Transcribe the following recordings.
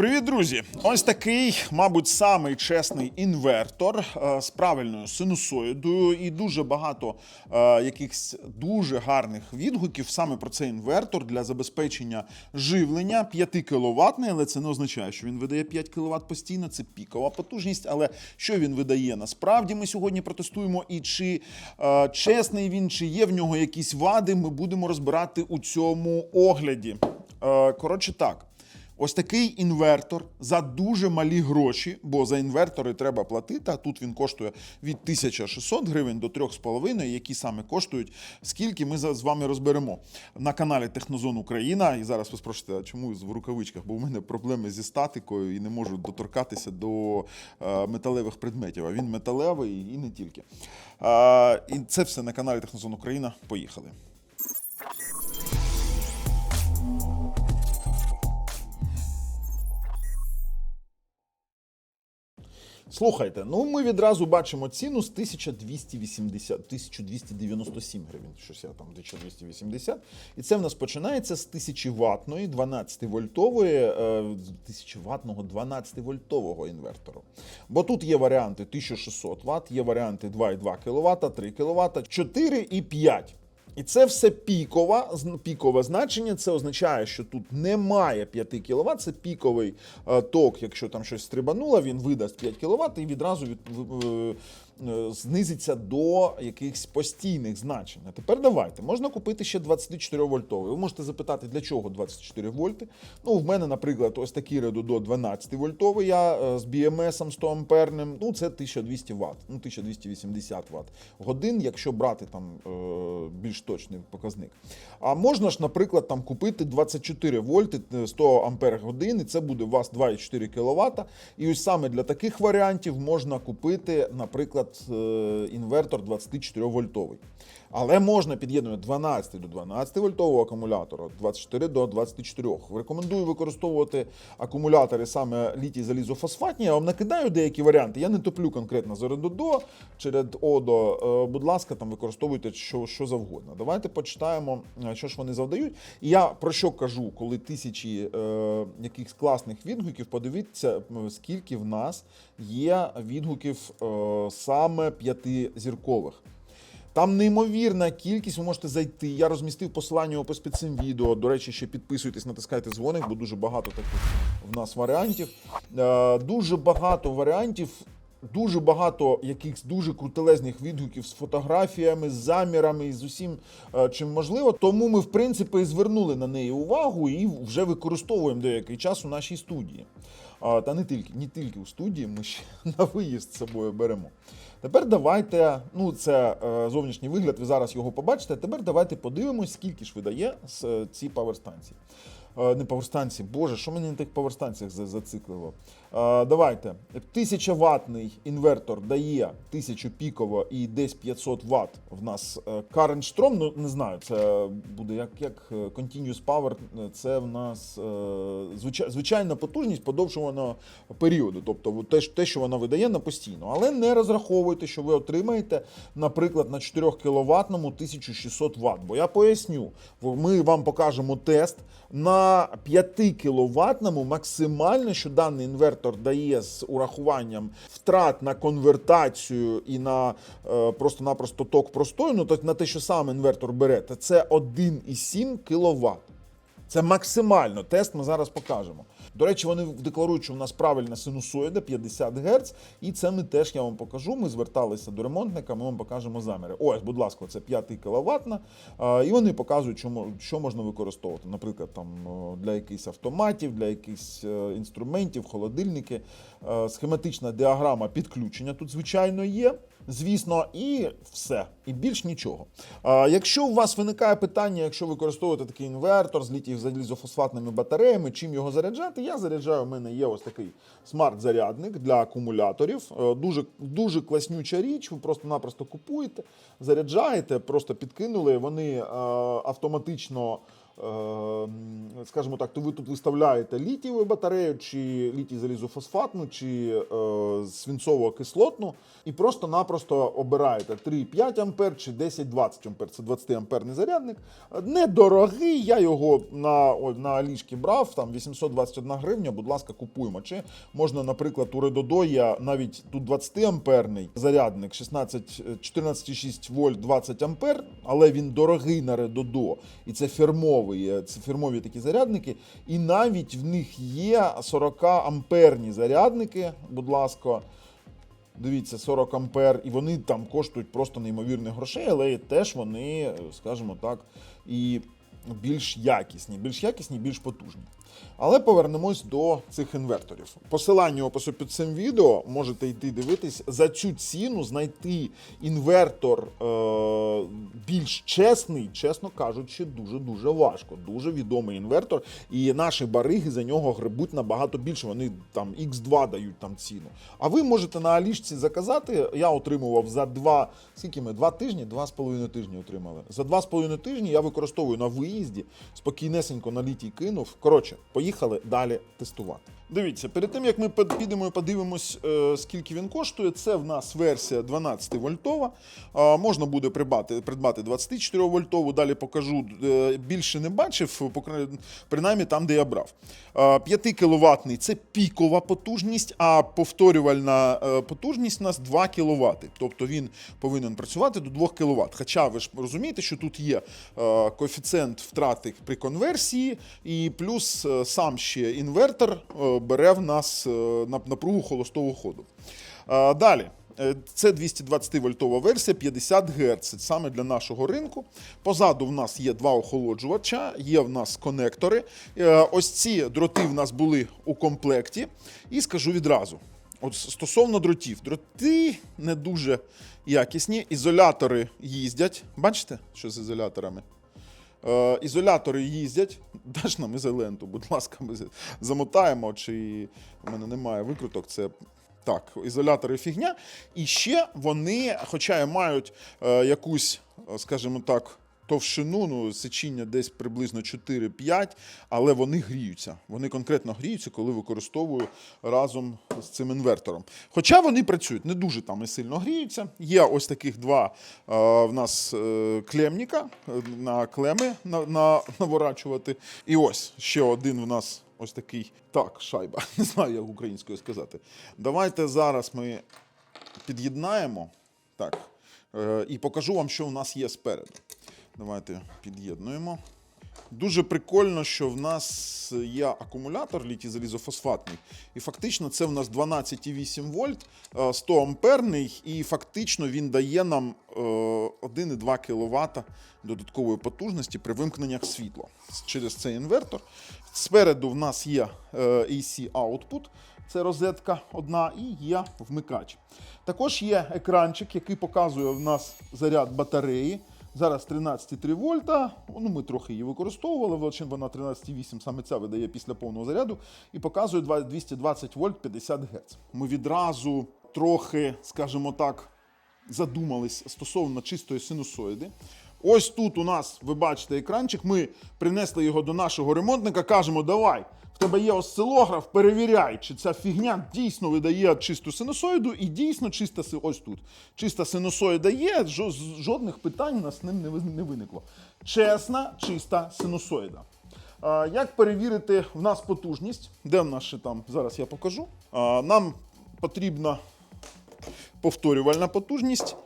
Привіт, друзі! Ось такий, мабуть, самий чесний інвертор е, з правильною синусоїдою і дуже багато е, якихось дуже гарних відгуків саме про цей інвертор для забезпечення живлення 5 кВт, але це не означає, що він видає 5 кВт постійно. Це пікова потужність. Але що він видає насправді? Ми сьогодні протестуємо. І чи е, чесний він, чи є в нього якісь вади, ми будемо розбирати у цьому огляді. Коротше, так. Ось такий інвертор за дуже малі гроші, бо за інвертори треба платити. А тут він коштує від 1600 гривень до 3,5, які саме коштують, скільки ми з вами розберемо на каналі Технозон Україна. І зараз ви спросите, а чому в рукавичках? Бо в мене проблеми зі статикою і не можу доторкатися до е, металевих предметів. А він металевий і не тільки. І це все на каналі Технозон Україна. Поїхали. Слухайте, ну ми відразу бачимо ціну з 1280, 1297 гривень. Щось я там 1280. І це в нас починається з 1000 ватної 12 вольтової, е, 1000 ватного 12 вольтового інвертору. Бо тут є варіанти 1600 Вт, є варіанти 2,2 кВт, 3 кВт, 4 і 5. І це все пікова, зн- пікове значення. Це означає, що тут немає 5 кВт, це піковий е, ток. Якщо там щось стрибануло, він видасть 5 кВт і відразу від, знизиться до якихось постійних значень. А тепер давайте. Можна купити ще 24 вольтовий. Ви можете запитати, для чого 24 вольти. Ну, в мене, наприклад, ось такий Redo 12 вольтовий. Я е, з BMS 100 амперним. Ну, це 1200 Вт, ну 1280 Вт годин, якщо брати там е, більш точний показник. А можна ж, наприклад, там купити 24 вольти е, 100 ампер годин, і це буде у вас 2,4 кВт. І ось саме для таких варіантів можна купити, наприклад, е, інвертор 24 вольтовий. Але можна під'єднувати 12 до 12 вольтового акумулятора, 24 до 24. Рекомендую використовувати акумулятори саме літій залізофосфатні. Я вам накидаю деякі варіанти. Я не топлю конкретно за редодо чи редодо. Е, Будь ласка, там використовуйте що, що завгодно. Давайте почитаємо, е, що ж вони завдають. І я про що кажу, коли тисячі е, якихось класних відгуків, подивіться, скільки в нас є відгуків е, саме п'ятизіркових. Там неймовірна кількість, ви можете зайти. Я розмістив посилання опис під цим відео. До речі, ще підписуйтесь, натискайте дзвоник, бо дуже багато таких в нас варіантів. Е, Дуже багато варіантів, дуже багато якихось дуже крутелезних відгуків з фотографіями, з замірами і з усім, е, чим можливо. Тому ми, в принципі, звернули на неї увагу і вже використовуємо деякий час у нашій студії. Та не тільки, не тільки у студії, ми ще на виїзд з собою беремо. Тепер давайте, ну це е, зовнішній вигляд, ви зараз його побачите. Тепер давайте подивимось, скільки ж видає з е, ці паверстанції. Е, не паверстанції, боже, що мені на тих паверстанціях за- зациклило? Е, давайте. 1000 ватний інвертор дає 1000 піково і десь 500 Вт в нас е, current ну не знаю, це буде як, як Continuous Power, це в нас звичай- звичайна потужність подовжуваного періоду, тобто те, що вона видає на постійно. Але не розраховуйте, що ви отримаєте, наприклад, на 4 кВт 1600 Вт. Бо я поясню, ми вам покажемо тест на 5 кВт максимально, що даний інвертор дає з урахуванням втрат на конвертацію і на е, просто-напросто ток простою, ну тобто на те, що сам інвертор бере, це 1,7 кВт. Це максимально. Тест ми зараз покажемо. До речі, вони декларують, що в нас правильна синусоїда 50 Гц, і це ми теж я вам покажу. Ми зверталися до ремонтника, ми вам покажемо заміри. Ось, будь ласка, це 5 кВт. І вони показують, що, можна використовувати. Наприклад, там для якихось автоматів, для якихось е, інструментів, холодильники. Е, Схематична діаграма підключення тут, звичайно, є. Звісно, і все, і більш нічого. Якщо у вас виникає питання, якщо використовуєте такий інвертор з літій залізофосфатними батареями, чим його заряджати, я заряджаю. У мене є ось такий смарт-зарядник для акумуляторів. Е, Дуже дуже класнюча річ. Ви просто-напросто купуєте, заряджаєте, просто підкинули. Вони е, автоматично скажімо так, то ви тут виставляєте літієву батарею, чи літій залізофосфатну, чи е, свинцово-кислотну, і просто-напросто обираєте 3,5 ампер чи 10-20 ампер. Це 20 амперний зарядник. Недорогий. Я його на, на Алішки брав, там 821 гривня. Будь ласка, купуємо. Чи можна, наприклад, у Редодо є навіть тут 20 амперний зарядник, 16, е, 14,6 вольт 20 ампер, але він дорогий на Редодо. І це фірмовий, е, це фірмові такі зарядники. І навіть в них є 40 амперні зарядники, будь ласка. Дивіться, 40 ампер, і вони там коштують просто неймовірних грошей, але теж вони, е, скажімо так, і більш якісні, більш якісні, більш потужні. Але повернемось до цих інверторів. Посилання опису під цим відео можете йти дивитись за цю ціну, знайти інвертор е- більш чесний, чесно кажучи, дуже дуже важко. Дуже відомий інвертор, і наші бариги за нього гребуть набагато більше. Вони там X2 дають там ціну. А ви можете на Алішці заказати. Я отримував за два скільки ми? Два тижні, два з половиною тижні отримали. За два з половиною тижні я використовую на виїзді, спокійнесенько на літій кинув. Коротше, поїхали далі тестувати. Дивіться, перед тим як ми підемо і подивимось, е, скільки він коштує, це в нас версія 12 вольтова. Можна буде придбати, придбати 24 вольтову. Далі покажу. Е, більше не бачив, принаймні там, де я брав. 5 кВт це пікова потужність, а повторювальна е, потужність у нас 2 кВт. Тобто він повинен працювати до 2 кВт. Хоча ви ж розумієте, що тут є коефіцієнт втрати при конверсії, і плюс е, сам ще інвертор е, бере в нас е, напругу холостого ходу. Далі. Це 220 вольтова версія, 50 Гц, саме для нашого ринку. Позаду в нас є два охолоджувача, є в нас конектори. Ось ці дроти в нас були у комплекті. І скажу відразу: от стосовно дротів, дроти не дуже якісні, ізолятори їздять. Бачите, що з ізоляторами? Е, ізолятори їздять. Даш нам ізоленту, будь ласка, ми замотаємо, чи в мене немає викруток. Це так, ізолятори фігня. І ще вони, хоча і мають е, якусь, е, скажімо так, товщину, ну, сечіння десь приблизно 4-5, але вони гріються. Вони конкретно гріються, коли використовую разом з цим інвертором. Хоча вони працюють, не дуже там і сильно гріються. Є ось таких два е, в нас е, клемніка е, на клеми на, на, наворачувати. І ось ще один в нас ось такий. Так, шайба. Не знаю, як українською сказати. Давайте зараз ми під'єднаємо. Так. І покажу вам, що у нас є спереду. Давайте під'єднуємо. Дуже прикольно, що в нас є акумулятор літій залізофосфатний, і фактично це в нас 12,8 вольт, е, 100 амперний, і фактично він дає нам е, 1,2 кВт додаткової потужності при вимкненнях світла через цей інвертор. Спереду в нас є е, AC output, це розетка одна, і є вмикач. Також є екранчик, який показує в нас заряд батареї. Зараз 13,3 вольта. Ну, ми трохи її використовували. Величин вона 13,8, саме ця видає після повного заряду. І показує 220 вольт 50 Гц. Ми відразу трохи, скажімо так, задумались стосовно чистої синусоїди. Ось тут у нас, ви бачите, екранчик. Ми принесли його до нашого ремонтника, кажемо, давай. В тебе є осцилограф, перевіряй, чи ця фігня дійсно видає чисту синусоїду, і дійсно чиста ось тут. Чиста синусоїда є, жодних питань у нас з ним не виникло. Чесна, чиста синусоїда. Як перевірити в нас потужність? Де в нас ще там? Зараз я покажу. Нам потрібна повторювальна потужність.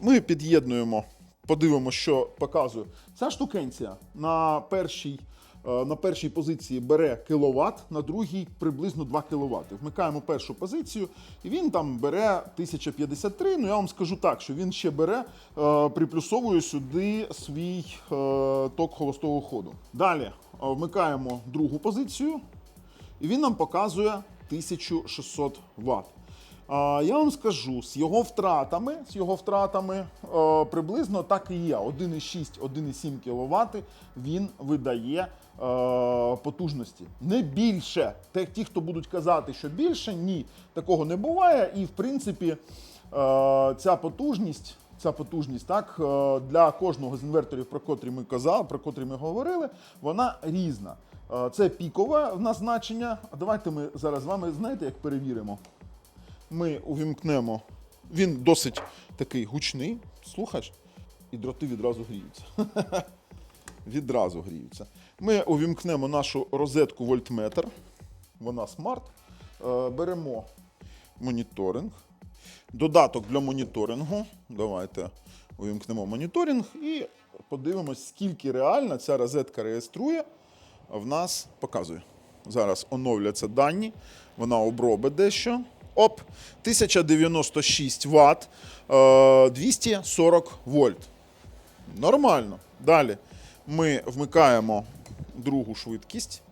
Ми під'єднуємо, подивимося, що показує. Ця штукенція на першій, е, на першій позиції бере кіловат, на другій приблизно 2 кВт. Вмикаємо першу позицію, і він там бере 1053. Ну я вам скажу так, що він ще бере, е, приплюсовує сюди свій е, ток холостого ходу. Далі вмикаємо другу позицію, і він нам показує 1600 Вт. Я вам скажу, з його втратами, з його втратами е, приблизно так і є. 1,6-1,7 кВт він видає е, потужності. Не більше. Ті, хто будуть казати, що більше, ні, такого не буває. І в принципі, е, ця потужність ця потужність, так, для кожного з інверторів, про котрі ми казали, про котрі ми говорили, вона різна. Це пікове в нас. А давайте ми зараз з вами знаєте, як перевіримо. Ми увімкнемо. Він досить такий гучний. Слухаєш? І дроти відразу гріються. відразу гріються. Ми увімкнемо нашу розетку вольтметр. Вона смарт. Е, Беремо моніторинг. Додаток для моніторингу. Давайте увімкнемо моніторинг і подивимось, скільки реально ця розетка реєструє. В нас показує. Зараз оновляться дані. Вона обробить дещо. Оп, 1096 Вт, е, 240 вольт. Нормально. Далі ми вмикаємо другу швидкість.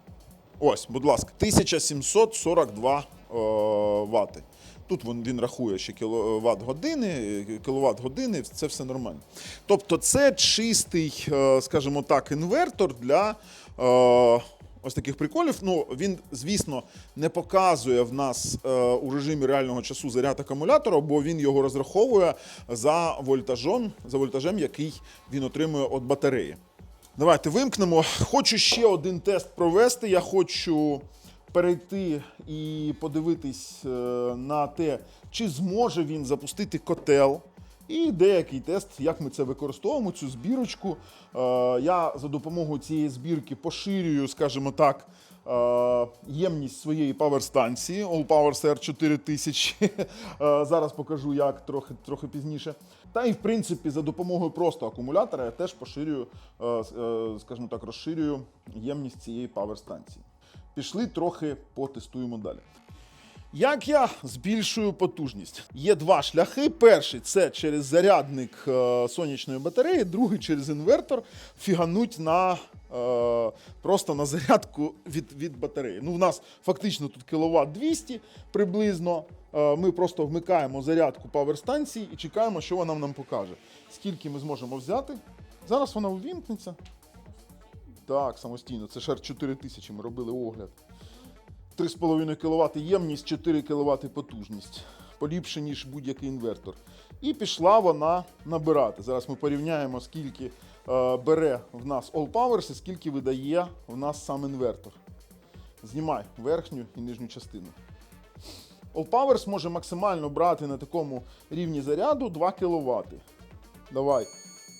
Ось, будь ласка, 1742 е, вати. Тут він, рахує ще кіловат години, кіловат години, це все нормально. Тобто, це чистий, е, скажімо так, інвертор для е, ось таких приколів. Ну, він, звісно, не показує в нас е, у режимі реального часу заряд акумулятора, бо він його розраховує за вольтажом, за вольтажем, який він отримує від батареї. Давайте вимкнемо. Хочу ще один тест провести. Я хочу перейти і подивитись е, на те, чи зможе він запустити котел. І деякий тест, як ми це використовуємо, цю збірочку. Е, Я за допомогою цієї збірки поширюю, скажімо так, е, ємність своєї паверстанції All Power CR 4000. Е, Зараз покажу, як трохи, трохи пізніше. Та і в принципі за допомогою просто акумулятора я теж поширюю, е, скажімо так, розширюю ємність цієї паверстанції. Пішли трохи потестуємо далі. Як я збільшую потужність? Є два шляхи. Перший це через зарядник е, сонячної батареї, другий через інвертор фігануть на е, просто на зарядку від, від батареї. Ну, у нас фактично тут кіловат 200 приблизно. Е, ми просто вмикаємо зарядку паверстанції і чекаємо, що вона нам покаже. Скільки ми зможемо взяти. Зараз вона увімкнеться. Так, самостійно. Це шар 4000, ми робили огляд. 3,5 кВт ємність, 4 кВт потужність. Поліпше, ніж будь-який інвертор. І пішла вона набирати. Зараз ми порівняємо, скільки е, бере в нас All Powers і скільки видає в нас сам інвертор. Знімай верхню і нижню частину. All Powers може максимально брати на такому рівні заряду 2 кВт. Давай.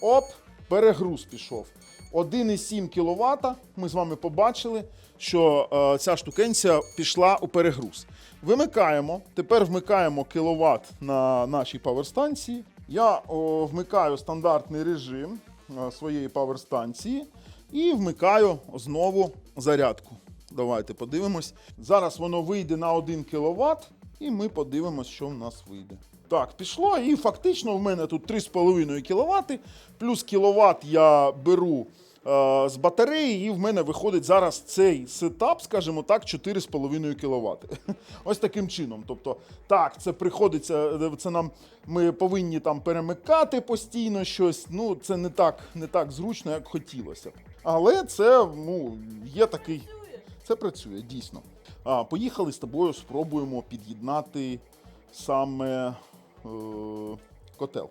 Оп, перегруз пішов. 1,7 кВт. Ми з вами побачили, що е, ця штукенція пішла у перегруз. Вимикаємо. Тепер вмикаємо кіловат на нашій паверстанції. Я о, вмикаю стандартний режим е, своєї паверстанції і вмикаю знову зарядку. Давайте подивимось. Зараз воно вийде на 1 кВт, і ми подивимось, що в нас вийде. Так, пішло, і фактично в мене тут 3,5 кВт, плюс кіловат я беру з батареї, і в мене виходить зараз цей сетап, скажімо так, 4,5 кВт. Ось таким чином. Тобто, так, це приходиться, це нам ми повинні там перемикати постійно щось. Ну, це не так, не так зручно, як хотілося. Але це ну, є такий. Це працює дійсно. А, поїхали з тобою, спробуємо під'єднати саме е, котел.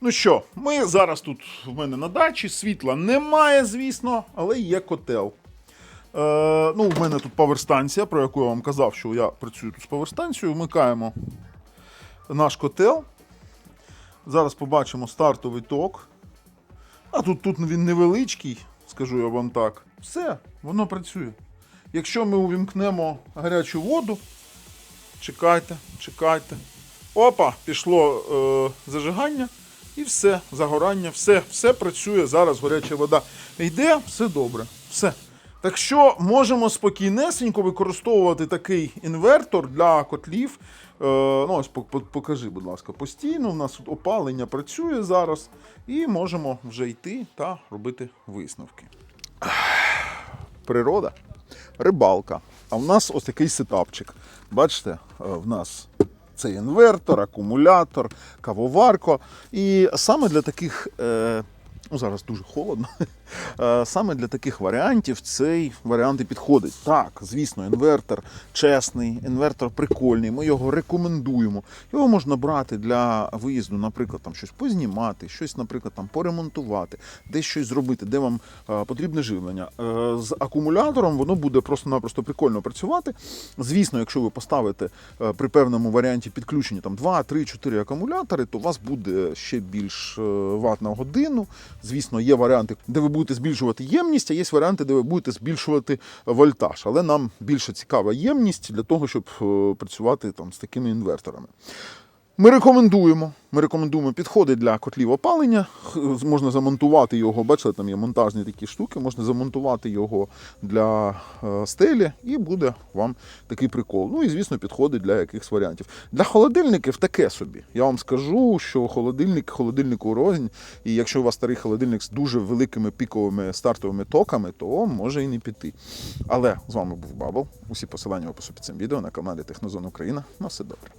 Ну що, ми зараз тут в мене на дачі, світла немає, звісно, але є котел. Е, ну, в мене тут паверстанція, про яку я вам казав, що я працюю тут з паверстанцією. Вмикаємо наш котел. Зараз побачимо стартовий ток. А тут, тут він невеличкий, скажу я вам так. Все, воно працює. Якщо ми увімкнемо гарячу воду, чекайте, чекайте. Опа, пішло е, зажигання і все, загорання, все, все працює. Зараз гаряча вода йде, все добре. Все. Так що можемо спокійнесенько використовувати такий інвертор для котлів. Е, ну, ось пок- пок- покажи, будь ласка, постійно. У нас опалення працює зараз, і можемо вже йти та робити висновки природа, рибалка. А в нас ось такий сетапчик. Бачите, е, в нас це інвертор, акумулятор, кавоварко. І саме для таких, е, ну зараз дуже холодно, Саме для таких варіантів цей варіант і підходить. Так, звісно, інвертор чесний, інвертор прикольний. Ми його рекомендуємо. Його можна брати для виїзду, наприклад, там щось познімати, щось, наприклад, там поремонтувати, десь щось зробити, де вам е, потрібне живлення. Е, з акумулятором воно буде просто-напросто прикольно працювати. Звісно, якщо ви поставите е, при певному варіанті підключення там 2, 3, 4 акумулятори, то у вас буде ще більш е, ватт на годину. Звісно, є варіанти, де ви будете збільшувати ємність, а є варіанти, де ви будете збільшувати вольтаж. Але нам більше цікава ємність для того, щоб е, працювати там з такими інверторами. Ми рекомендуємо. Ми рекомендуємо підходи для котлів опалення. Можна замонтувати його, бачите, там є монтажні такі штуки, можна замонтувати його для е, стелі, і буде вам такий прикол. Ну і звісно, підходи для якихось варіантів. Для холодильників таке собі. Я вам скажу, що холодильник холодильнику рознь, і якщо у вас старий холодильник з дуже великими піковими стартовими токами, то може і не піти. Але з вами був Бабл. Усі посилання в опису під цим відео на каналі Технозон Україна. На все добре.